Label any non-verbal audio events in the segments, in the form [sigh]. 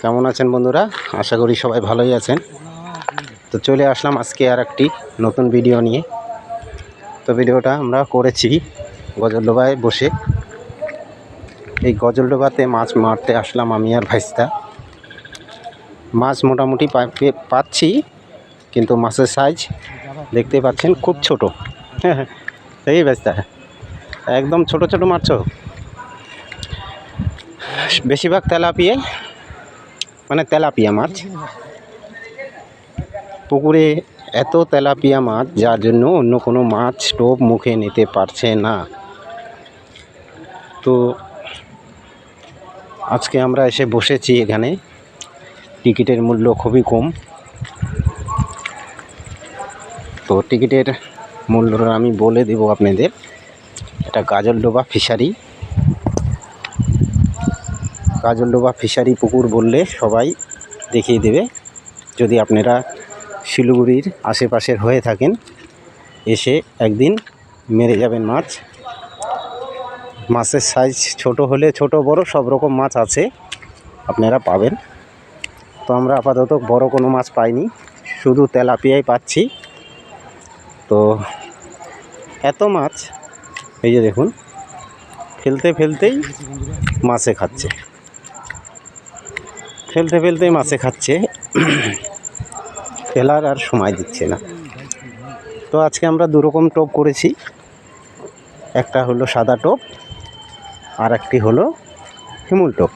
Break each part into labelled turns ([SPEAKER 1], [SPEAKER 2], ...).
[SPEAKER 1] কেমন আছেন বন্ধুরা? আশা করি সবাই ভালোই আছেন। তো চলে আসলাম আজকে আর একটি নতুন ভিডিও নিয়ে। তো ভিডিওটা আমরা করেছি গজলডোবায় বসে। এই গজলডোবাতে মাছ মারতে আসলাম আমি আর ভাইস্তা। মাছ মোটামুটি পাচ্ছি, কিন্তু মাছের সাইজ দেখতে পাচ্ছেন খুব ছোট। হ্যাঁ [laughs] এই ভাইস্তা, একদম ছোট ছোট মারছো। বেশিরভাগ তেলাপিয়ে মানে তেলাপিয়া মাছ। পুকুরে এত তেলাপিয়া মাছ, যার জন্য অন্য কোনো মাছ টোপ মুখে নিতে পারছে না। তো আজকে আমরা এসে বসেছি এখানে। টিকিটের মূল্য খুবই কম। তো টিকিটের মূল্যটা আমি বলে দেব আপনাদের। এটা গাজলডোবা ফিশারি। কাজলডোবা ফিশারি পুকুর বললে সবাই দেখিয়ে দেবে। যদি আপনারা শিলিগুড়ির আশেপাশের হয়ে থাকেন, এসে একদিন মেরে যাবেন মাছ। মাছের সাইজ ছোট হলে ছোট, বড় সব রকম মাছ আছে, আপনারা পাবেন। তো আমরা আপাতত বড় কোনো মাছ পাইনি, শুধু তেলাপিয়াই পাচ্ছি। তো এত মাছ, এই যে দেখুন, ফেলতে ফেলতেই মাছে খাচ্ছে। ফেলতে ফেলতেই মাছে খাচ্ছে। ফেলার আর সময় দিচ্ছে না। তো আজকে আমরা দুরকম টোপ করেছি। একটা হলো সাদা টোপ, আর একটি হলো হিমুল টোপ।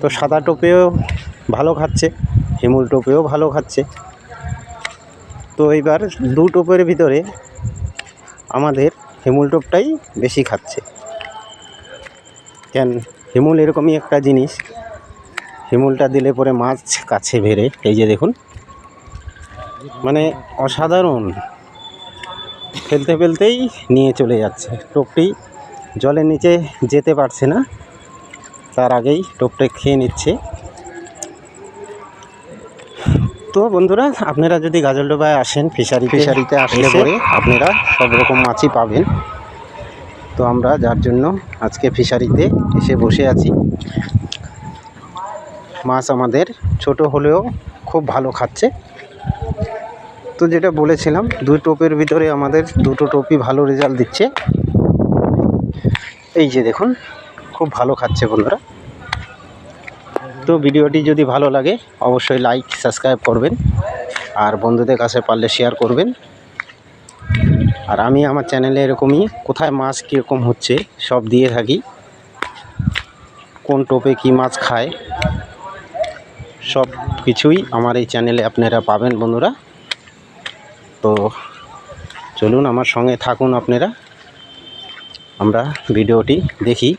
[SPEAKER 1] তো সাদা টোপেও ভালো খাচ্ছে, হিমুল টোপেও ভালো খাচ্ছে। তো এইবার দু টোপের ভিতরে আমাদের হিমুল টোপটাই বেশি খাচ্ছে। কেন? হিমুল এরকমই একটা জিনিস। হিমুলটা দিলে পরে মাছ কাছে বেড়ে এই যে দেখুন। মানে অসাধারণ। ফেলতে ফেলতেই নিয়ে চলে যাচ্ছে। টোপটি জলের নিচে যেতে পারছে না। তার আগেই টোপটা খেয়ে নিচ্ছে। তো বন্ধুরা আপনারা যদি গাজলডোবায় আসেন ফিশারি ফিশারিতে আসলে পরে আপনারা সব রকম মাছই পাবেন। তো আমরা যার জন্য আজকে ফিশারিতে এসে বসে আছি। মাছ আমাদের ছোট হলেও খুব ভালো খাচ্ছে। তো যেটা বলেছিলাম, দুই টোপের ভিতরে আমাদের দুটো টোপই ভালো রেজাল্ট দিচ্ছে। এই যে দেখুন, খুব ভালো খাচ্ছে বন্ধুরা। তো ভিডিওটি যদি ভালো লাগে, অবশ্যই লাইক সাবস্ক্রাইব করবেন। আর বন্ধুদের কাছে পারলে শেয়ার করবেন। আর আমি আমার চ্যানেলে এরকমই কোথায় মাছ কীরকম হচ্ছে সব দিয়ে থাকি, কোন টোপে কী মাছ খায় সব কিছুই আমার এই চ্যানেলে আপনারা পাবেন বন্ধুরা। তো চলুন আমার সঙ্গে থাকুন আপনারা। আমরা ভিডিওটি দেখি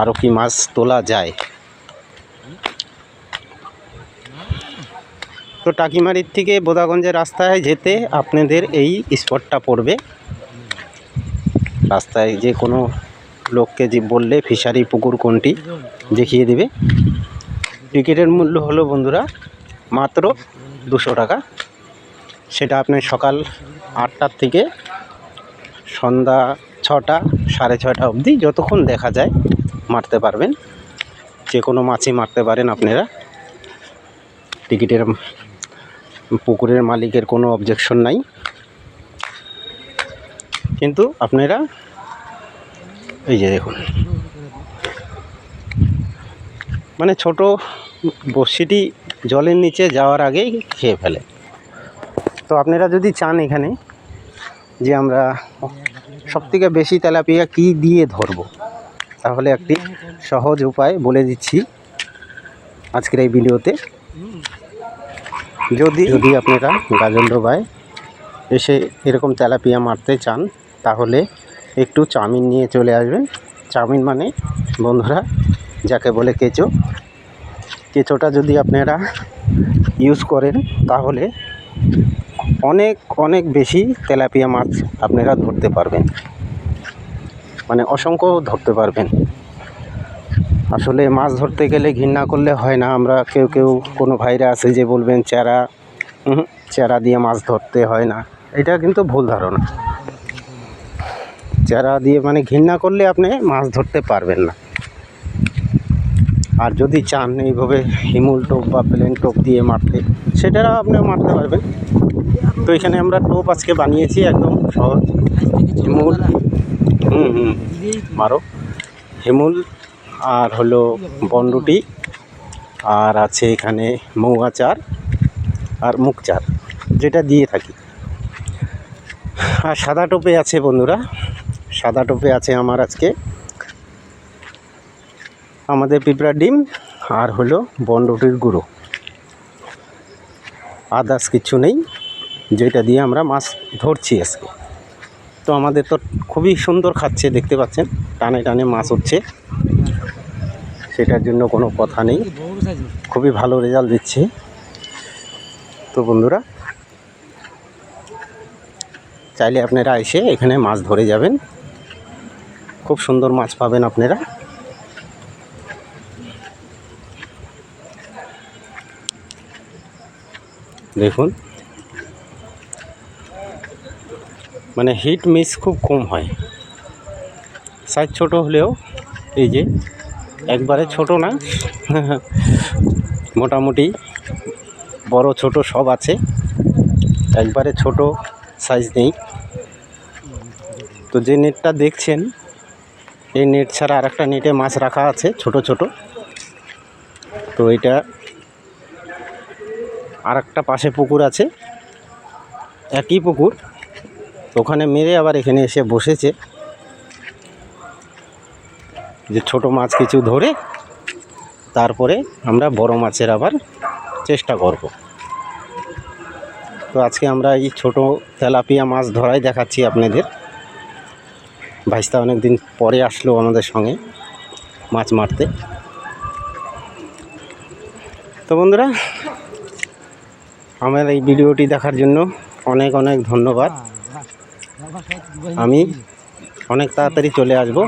[SPEAKER 1] আরও কি মাছ তোলা যায়। তো টাকিমারির থেকে বোদাগঞ্জের রাস্তায় যেতে আপনাদের এই স্পটটা পড়বে। রাস্তায় যে কোনো লোককে যে বললে ফিশারি পুকুর কোনটি দেখিয়ে দেবে। টিকিটের মূল্য হলো বন্ধুরা মাত্র দুশো টাকা। সেটা আপনি সকাল আটটার থেকে সন্ধ্যা ছটা, সাড়ে ছটা অবধি যতক্ষণ দেখা যায় মারতে পারবেন। যে কোনো মাছই মারতে পারেন আপনারা। টিকিটের পুকুরের মালিকের কোনো অবজেকশন নাই। কিন্তু আপনারা এই যে দেখুন মানে ছোট বড়শিটি জলের নিচে যাওয়ার আগেই খেয়ে ফেলে। তো আপনারা যদি চান এখানে যে আমরা সবথেকে বেশি তেলাপিয়া কি দিয়ে ধরবো, তাহলে একটি সহজ উপায় বলে দিচ্ছি আজকের এই ভিডিওতে। যদি যদি আপনারা গাজলডোবায় এসে এরকম তেলাপিয়া মারতে চান, তাহলে একটু চাউমিন নিয়ে চলে আসবেন। চাউমিন মানে বন্ধুরা যাকে বলে কেঁচো। কেঁচোটা যদি আপনারা ইউজ করেন, তাহলে অনেক অনেক বেশি তেলাপিয়া মাছ আপনারা ধরতে পারবেন। মানে অসংখ্য ধরতে পারবেন। আসলে মাছ ধরতে গেলে ঘৃণা করলে হয় না। আমরা কেউ কেউ কোনো ভাইরা আছে যে বলবেন, চারা চারা দিয়ে মাছ ধরতে হয় না। এটা কিন্তু ভুল ধারণা। চারা দিয়ে মানে ঘৃণা করলে আপনি মাছ ধরতে পারবেন না। আর যদি চান এইভাবে হিমুল টোপ বা প্লেন টোপ দিয়ে মারতে সেটাও আপনিও মারতে পারবেন। তো এখানে আমরা টোপ আজকে বানিয়েছি, একদম সহজ। হিমুল, হুম হুম, মারো। হিমুল আর হলো বনরুটি, আর আছে এখানে মৌয়া চার আর মুখ চার যেটা দিয়ে থাকি। আর সাদা টোপে আছে বন্ধুরা, সাদা টোপে আছে আমার আজকে। আমাদের পিঁপড়ার ডিম আর হলো বনরুটির গুঁড়ো। আদার্স কিছু নেই, যেটা দিয়ে আমরা মাছ ধরছি আজকে। তো আমাদের তো খুবই সুন্দর খাচ্ছে, দেখতে পাচ্ছেন? টানে টানে মাছ হচ্ছে সেটার জন্য কোনো কথা নেই। খুবই ভালো রেজাল্ট দিচ্ছে। তো বন্ধুরা, চাইলে আপনারা এসে এখানে মাছ ধরে যাবেন। খুব সুন্দর মাছ পাবেন আপনারা। দেখুন। মানে হিট মিস খুব কম হয়। সাইজ ছোট হলেও এই যে একবারে ছোট না, [laughs] মোটামুটি বড় ছোট সব আছে। একবারে ছোট সাইজ নেই। তো যে নেটটা দেখছেন, এই নেট ছাড়া আর একটা নেটে মাছ রাখা আছে, ছোট ছোট। তো এটা আর একটা পাশে পুকুর আছে। একই পুকুর। ওখানে মেরে আবার এখানে এসে বসেছে। যে ছোট মাছ কিছু ধরে তারপরে আমরা বড় মাছের আবার চেষ্টা করব। তো আজকে আমরা এই ছোট তেলাপিয়া মাছ ধরাই দেখাচ্ছি আপনাদের। ভাইস্তা অনেক দিন পরে আসলো আমাদের সঙ্গে মাছ মারতে। তো বন্ধুরা আমার এই ভিডিওটি দেখার জন্য অনেক অনেক ধন্যবাদ। আমি অনেক তাড়াতাড়ি চলে আসব।